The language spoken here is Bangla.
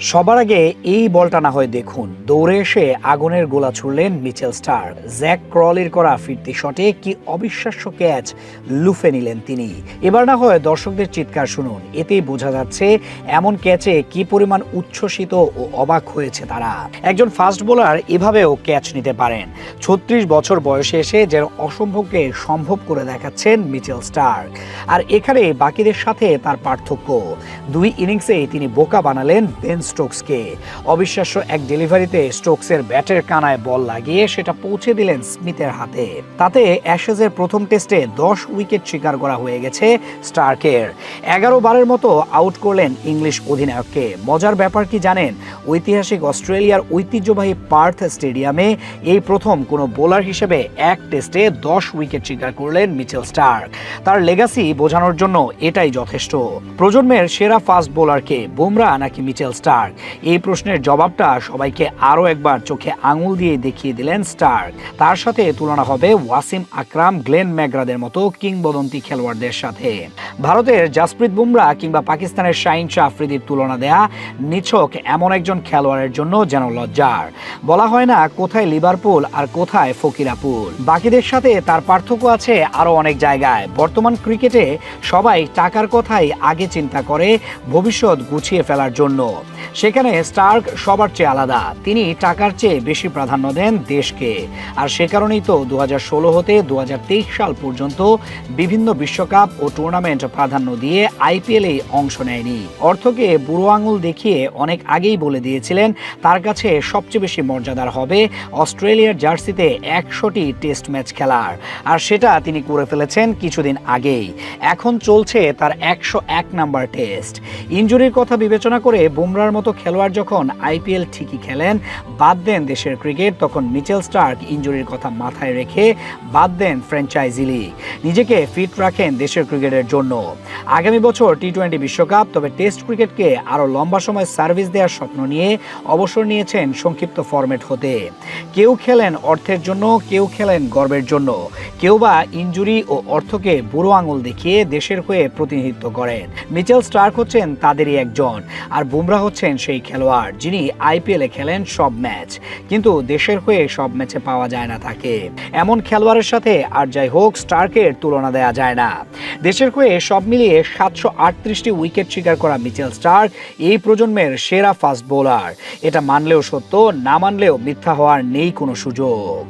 সবার আগে এই বলটা না হয় দেখুন। দৌড়ে এসে আগুনের গোলা ছুড়লেন মিচেল স্টার। জ্যাক ক্রলির করা ফিরতি শটে কি অবিশ্বাস্য ক্যাচ লুফে নিলেন তিনি। এবার না হয় দর্শকদের চিৎকার শুনুন। এতেই বোঝা যাচ্ছে এমন ক্যাচে কি পরিমাণ উচ্ছ্বসিত ও অবাক হয়েছে তারা। একজন ফাস্ট বোলার এভাবেও ক্যাচ নিতে পারেন। ছত্রিশ বছর বয়সে এসে যেন অসম্ভবকে সম্ভব করে দেখাচ্ছেন মিচেল স্টার। আর এখানে বাকিদের সাথে তার পার্থক্য। দুই ইনিংসেই তিনি বোকা বানালেন বেন স্টোকসকে অবিশ্বাস্য এক ডেলিভারিতে স্টোকসের ব্যাটের কানায় বল লাগিয়ে সেটা পৌঁছে দিলেন স্মিথের হাতে। তাতে অ্যাশেজের প্রথম টেস্টে দশ উইকেট শিকার করা হয়ে গেছে স্টার্কের। এগারো বারের মতো আউট করলেন ইংলিশ অধিনায়ককে। মজার ব্যাপার কি জানেন? ঐতিহাসিক অস্ট্রেলিয়ার ঐতিহ্যবাহী পার্থ স্টেডিয়ামে এই প্রথম কোনো বোলার হিসেবে এক টেস্টে দশ উইকেট শিকার করলেন মিচেল স্টার্ক। তার লেগাসি বোঝানোর জন্য এটাই যথেষ্ট। প্রজন্মের সেরা ফাস্ট বোলারকে বুমরা নাকি মিচেল স্টার্ক? এই প্রশ্নের জবাবটা সবাইকে আরও একবার চোখে আঙুল দিয়ে দেখিয়ে দিলেন স্টার্ক তার সাথে তুলনা হবে ওয়াসিম আকরাম, গ্লেন ম্যাগরাদের মতো কিংবদন্তি খেলোয়াড়দের সাথে। ভারতের জাসপ্রীত বুমরা কিংবা পাকিস্তানের শাহিন শাহ আফ্রিদির তুলনা দেয়া নিছক এমন একজন খেলোয়াড়ের জন্য যেন লজ্জার। বলা হয় না কোথায় লিভারপুল আর কোথায় ফকিরাপুল। বাকিদের সাথে তার পার্থক্য আছে আরও অনেক জায়গায়। বর্তমান ক্রিকেটে সবাই টাকার কথাই আগে চিন্তা করে, ভবিষ্যৎ গুছিয়ে ফেলার জন্য। সেখানে স্টার্ক সবার চেয়ে আলাদা। তিনি টাকার চেয়ে বেশি প্রাধান্য দেন দেশকে। আর সে কারণেই তো দু হাজার ষোলো হতে দু হাজার তেইশ সাল পর্যন্ত বিভিন্ন বিশ্বকাপ ও টুর্নামেন্ট প্রাধান্য দিয়ে আইপিএলে অংশ নেয়নি। অর্থকে বুড়ো আঙুল দেখিয়ে অনেক আগেই বলে দিয়েছিলেন, তার কাছে সবচেয়ে বেশি মর্যাদার হবে অস্ট্রেলিয়ার জার্সিতে একশোটি টেস্ট ম্যাচ খেলার। আর সেটা তিনি করে ফেলেছেন কিছুদিন আগেই। এখন চলছে তার একশো এক নাম্বার টেস্ট। ইঞ্জুরির কথা বিবেচনা করে বুমরার মতো খেলোয়াড় যখন আইপিএল ঠিকই খেলেন, বাদ দেন দেশের ক্রিকেট, তখন মিচেল স্টার্ক ইঞ্জুরির কথা মাথায় রেখে বাদ দেন ফ্র্যাঞ্চাইজি লিগ। নিজেকে ফিট রাখেন দেশের ক্রিকেটের জন্য। আগামী বছর টি টোয়েন্টি বিশ্বকাপ, তবে টেস্ট ক্রিকেটকে আরও লম্বা সময় সার্ভিস দেওয়ার স্বপ্ন নিয়ে অবসর নিয়েছেন সংক্ষিপ্ত ফরম্যাট হতে। কেউ খেলেন অর্থের জন্য, কেউ খেলেন গর্বের জন্য। কেউ বা ইঞ্জুরি ও অর্থকে বুড়ো আঙুল দেখিয়ে দেশের হয়ে প্রতিনিধিত্ব করেন। মিচেল স্টার্ক হচ্ছেন তাদেরই একজন, আর বুমরা হচ্ছেন সেই খেলোয়াড়, যিনি আইপিএলে খেলেন সব ম্যাচ। কিন্তু দেশের হয়ে সব ম্যাচে পাওয়া যায় না তাকে। এমন খেলোয়াড়ের সাথে আর যাই হোক, স্টার্কের তুলনা দেওয়া যায় না। দেশের হয়ে সব মিলিয়ে সাতশো আটত্রিশটি উইকেট শিকার করা মিচেল স্টার্ক এই প্রজন্মের সেরা ফাস্ট বোলার। এটা মানলেও সত্য, না মানলেও মিথ্যা হওয়ার নেই কোনো সুযোগ।